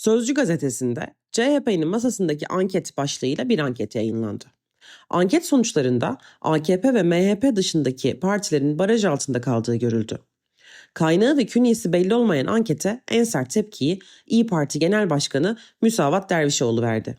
Sözcü gazetesinde CHP'nin masasındaki anket başlığıyla bir anket yayınlandı. Anket sonuçlarında AKP ve MHP dışındaki partilerin baraj altında kaldığı görüldü. Kaynağı ve künyesi belli olmayan ankete en sert tepkiyi İyi Parti Genel Başkanı Müsavat Dervişoğlu verdi.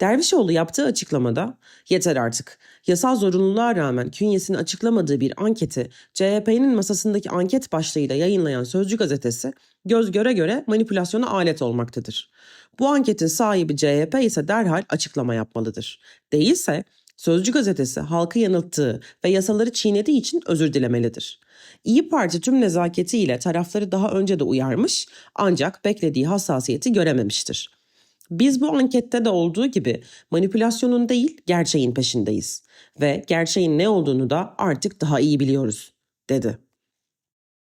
Dervişoğlu yaptığı açıklamada yeter artık. Yasal zorunluluğa rağmen künyesini açıklamadığı bir anketi CHP'nin masasındaki anket başlığıyla yayınlayan Sözcü gazetesi göz göre göre manipülasyona alet olmaktadır. Bu anketin sahibi CHP ise derhal açıklama yapmalıdır. Değilse Sözcü gazetesi halkı yanılttığı ve yasaları çiğnediği için özür dilemelidir. İyi Parti tüm nezaketiyle tarafları daha önce de uyarmış ancak beklediği hassasiyeti görememiştir. Biz bu ankette de olduğu gibi manipülasyonun değil gerçeğin peşindeyiz ve gerçeğin ne olduğunu da artık daha iyi biliyoruz, dedi.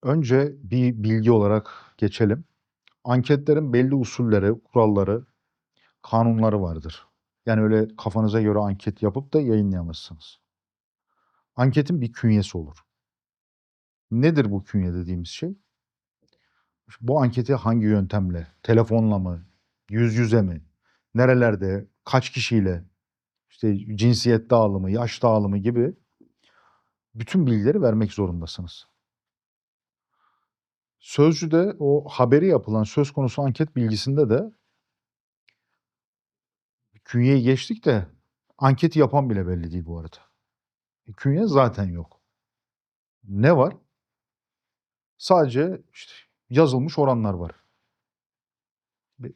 Önce bir bilgi olarak geçelim. Anketlerin belli usulleri, kuralları, kanunları vardır. Yani öyle kafanıza göre anket yapıp da yayınlayamazsınız. Anketin bir künyesi olur. Nedir bu künye dediğimiz şey? Bu anketi hangi yöntemle, telefonla mı, yüz yüze mi, nerelerde, kaç kişiyle, işte cinsiyet dağılımı, yaş dağılımı gibi bütün bilgileri vermek zorundasınız. Sözcü'de o haberi yapılan söz konusu anket bilgisinde de künyeyi geçtik de anketi yapan bile belli değil bu arada. E, Künye zaten yok. Ne var? Sadece işte yazılmış oranlar var.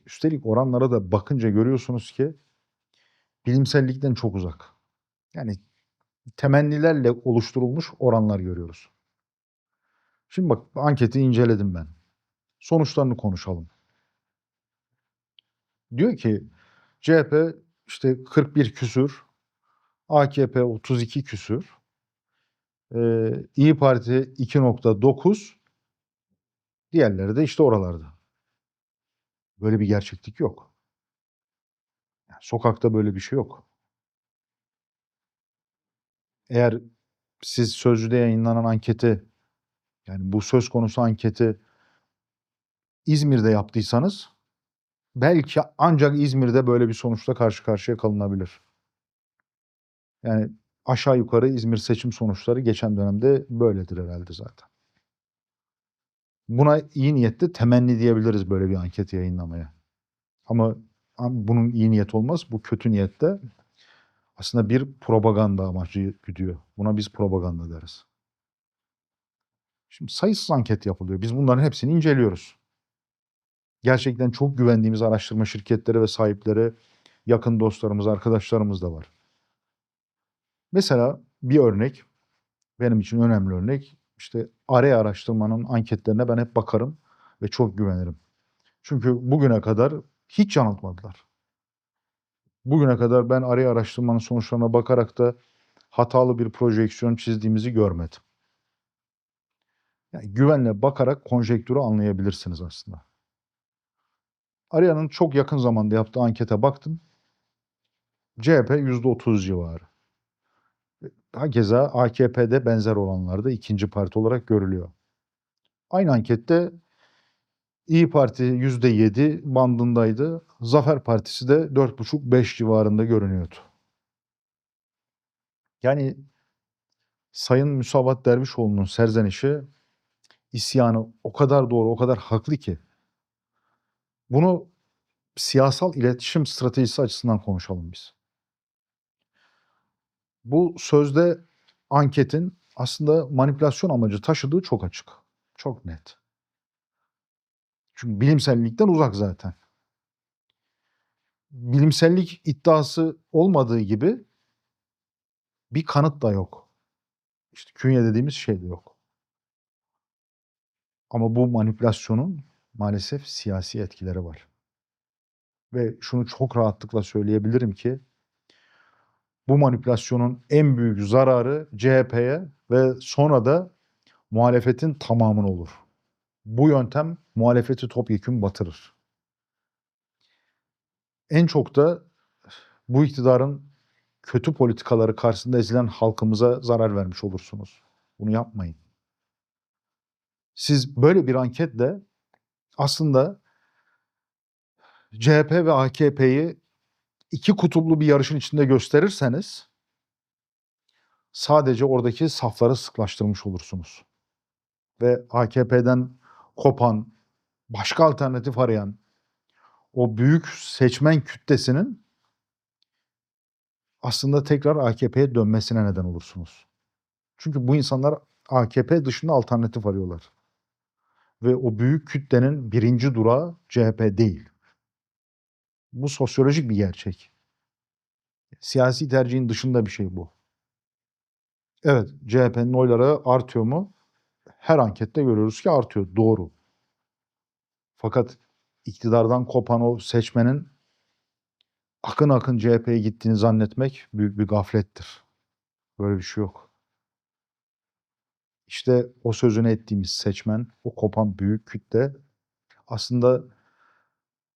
Üstelik oranlara da bakınca görüyorsunuz ki bilimsellikten çok uzak. Yani temennilerle oluşturulmuş oranlar görüyoruz. Şimdi bak anketi inceledim ben. Sonuçlarını konuşalım. Diyor ki CHP işte 41 küsür, AKP 32 küsür, ee, İyi Parti 2.9, diğerleri de işte oralarda. Böyle bir gerçeklik yok. Yani sokakta böyle bir şey yok. Eğer siz Sözcü'de yayınlanan anketi yani bu söz konusu anketi İzmir'de yaptıysanız belki ancak İzmir'de böyle bir sonuçla karşı karşıya kalınabilir. Yani aşağı yukarı İzmir seçim sonuçları geçen dönemde böyledir herhalde zaten. Buna iyi niyette temenni diyebiliriz böyle bir anket yayınlamaya. Ama bunun iyi niyet olmaz. Bu kötü niyette aslında bir propaganda amacı güdüyor. Buna biz propaganda deriz. Şimdi sayısız anket yapılıyor. Biz bunların hepsini inceliyoruz. Gerçekten çok güvendiğimiz araştırma şirketleri ve sahipleri, yakın dostlarımız, arkadaşlarımız da var. Mesela bir örnek, benim için önemli örnek, işte araya araştırmanın anketlerine ben hep bakarım ve çok güvenirim. Çünkü bugüne kadar hiç yanıltmadılar. Bugüne kadar ben araya araştırmanın sonuçlarına bakarak da hatalı bir projeksiyon çizdiğimizi görmedim. Yani güvenle bakarak konjektürü anlayabilirsiniz aslında. Araya'nın çok yakın zamanda yaptığı ankete baktım. CHP %30 civarı. Hakeza AKP'de benzer olanlarda ikinci parti olarak görülüyor. Aynı ankette İyi Parti %7 bandındaydı. Zafer Partisi de 4,5-5 civarında görünüyordu. Yani Sayın Müsavat Dervişoğlu'nun serzenişi, isyanı o kadar doğru, o kadar haklı ki. Bunu siyasal iletişim stratejisi açısından konuşalım biz. Bu sözde anketin aslında manipülasyon amacı taşıdığı çok açık. Çok net. Çünkü bilimsellikten uzak zaten. Bilimsellik iddiası olmadığı gibi bir kanıt da yok. İşte künye dediğimiz şey de yok. Ama bu manipülasyonun maalesef siyasi etkileri var. Ve şunu çok rahatlıkla söyleyebilirim ki bu manipülasyonun en büyük zararı CHP'ye ve sonra da muhalefetin tamamına olur. Bu yöntem muhalefeti topyekün batırır. En çok da bu iktidarın kötü politikaları karşısında ezilen halkımıza zarar vermiş olursunuz. Bunu yapmayın. Siz böyle bir anketle aslında CHP ve AKP'yi iki kutuplu bir yarışın içinde gösterirseniz sadece oradaki safları sıklaştırmış olursunuz. Ve AKP'den kopan, başka alternatif arayan o büyük seçmen kütlesinin aslında tekrar AKP'ye dönmesine neden olursunuz. Çünkü bu insanlar AKP dışında alternatif arıyorlar. Ve o büyük kütlenin birinci durağı CHP değil. Bu sosyolojik bir gerçek. Siyasi tercihin dışında bir şey bu. Evet, CHP'nin oyları artıyor mu? Her ankette görüyoruz ki artıyor. Doğru. Fakat iktidardan kopan o seçmenin akın akın CHP'ye gittiğini zannetmek büyük bir gaflettir. Böyle bir şey yok. İşte o sözünü ettiğimiz seçmen, o kopan büyük kütle aslında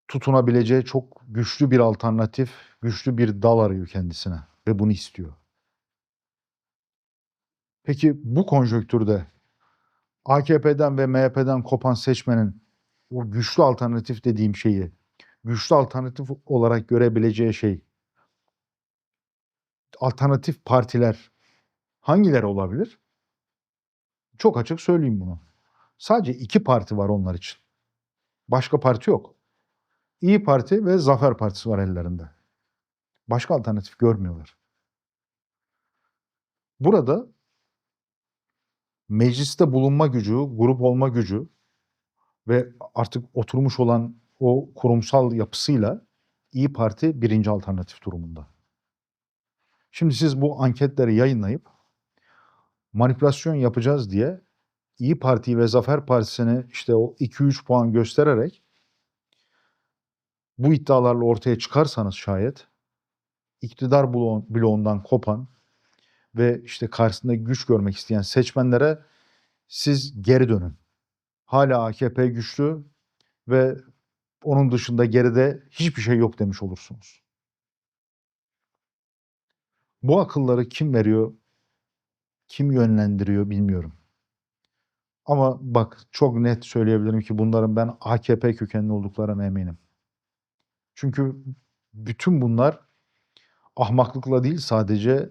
tutunabileceği çok güçlü bir alternatif, güçlü bir dal arıyor kendisine ve bunu istiyor. Peki bu konjonktürde AKP'den ve MHP'den kopan seçmenin o güçlü alternatif dediğim şeyi, güçlü alternatif olarak görebileceği şey, alternatif partiler hangileri olabilir? Çok açık söyleyeyim bunu. Sadece iki parti var onlar için. Başka parti yok. İyi Parti ve Zafer Partisi var ellerinde. Başka alternatif görmüyorlar. Burada mecliste bulunma gücü, grup olma gücü ve artık oturmuş olan o kurumsal yapısıyla İyi Parti birinci alternatif durumunda. Şimdi siz bu anketleri yayınlayıp manipülasyon yapacağız diye İyi Parti ve Zafer Partisi'ni işte o 2-3 puan göstererek bu iddialarla ortaya çıkarsanız şayet iktidar bloğun- bloğundan kopan ve işte karşısında güç görmek isteyen seçmenlere siz geri dönün. Hala AKP güçlü ve onun dışında geride hiçbir şey yok demiş olursunuz. Bu akılları kim veriyor, kim yönlendiriyor bilmiyorum. Ama bak çok net söyleyebilirim ki bunların ben AKP kökenli olduklarına eminim. Çünkü bütün bunlar ahmaklıkla değil sadece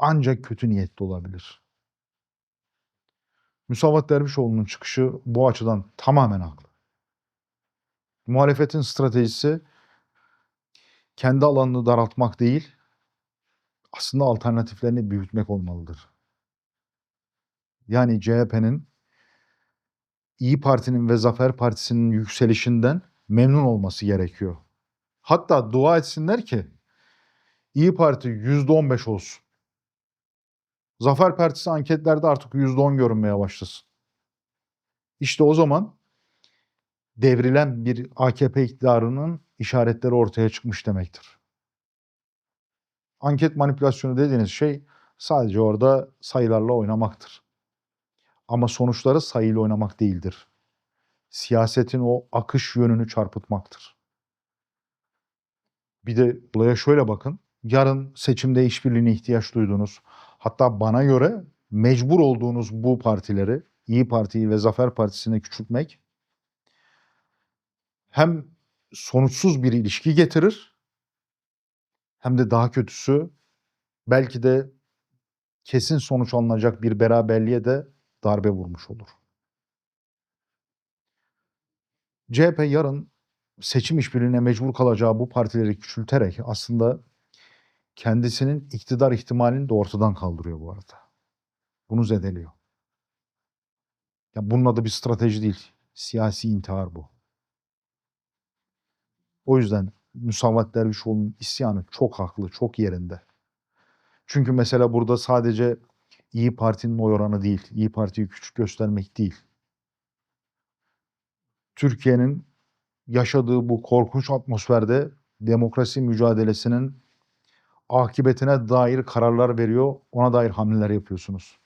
ancak kötü niyetli olabilir. Musavat Dervişoğlu'nun çıkışı bu açıdan tamamen haklı. Muhalefetin stratejisi kendi alanını daraltmak değil, aslında alternatiflerini büyütmek olmalıdır. Yani CHP'nin İyi Parti'nin ve Zafer Partisi'nin yükselişinden memnun olması gerekiyor. Hatta dua etsinler ki İyi Parti %15 olsun. Zafer Partisi anketlerde artık %10 görünmeye başlasın. İşte o zaman devrilen bir AKP iktidarının işaretleri ortaya çıkmış demektir. Anket manipülasyonu dediğiniz şey sadece orada sayılarla oynamaktır. Ama sonuçları sayıyla oynamak değildir. Siyasetin o akış yönünü çarpıtmaktır. Bir de olaya şöyle bakın. Yarın seçimde işbirliğine ihtiyaç duyduğunuz, hatta bana göre mecbur olduğunuz bu partileri, İyi Parti'yi ve Zafer Partisi'ni küçültmek hem sonuçsuz bir ilişki getirir hem de daha kötüsü belki de kesin sonuç alınacak bir beraberliğe de darbe vurmuş olur. CHP yarın seçim işbirliğine mecbur kalacağı bu partileri küçülterek aslında kendisinin iktidar ihtimalini de ortadan kaldırıyor bu arada. Bunu zedeliyor. Ya bunun adı bir strateji değil. Siyasi intihar bu. O yüzden Musavat Dervişoğlu'nun isyanı çok haklı, çok yerinde. Çünkü mesela burada sadece İyi Parti'nin oy oranı değil, İyi Parti'yi küçük göstermek değil. Türkiye'nin yaşadığı bu korkunç atmosferde demokrasi mücadelesinin akıbetine dair kararlar veriyor, ona dair hamleler yapıyorsunuz.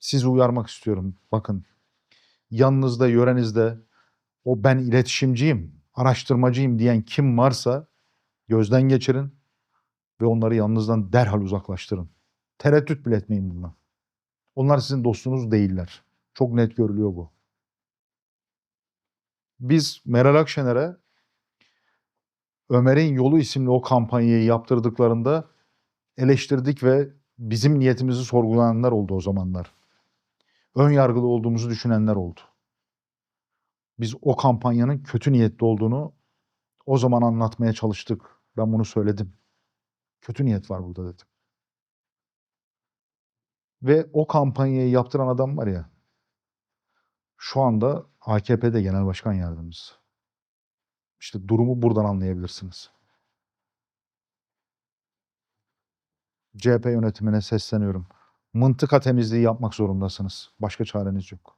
Sizi uyarmak istiyorum. Bakın, yanınızda, yörenizde o ben iletişimciyim, araştırmacıyım diyen kim varsa gözden geçirin ve onları yanınızdan derhal uzaklaştırın. Tereddüt bile etmeyin bundan. Onlar sizin dostunuz değiller. Çok net görülüyor bu. Biz Meral Akşener'e Ömer'in Yolu isimli o kampanyayı yaptırdıklarında eleştirdik ve bizim niyetimizi sorgulayanlar oldu o zamanlar. Ön yargılı olduğumuzu düşünenler oldu. Biz o kampanyanın kötü niyetli olduğunu o zaman anlatmaya çalıştık. Ben bunu söyledim. Kötü niyet var burada dedim. Ve o kampanyayı yaptıran adam var ya, şu anda AKP'de genel başkan yardımcısı. İşte durumu buradan anlayabilirsiniz. CHP yönetimine sesleniyorum. Mıntıka temizliği yapmak zorundasınız. Başka çareniz yok.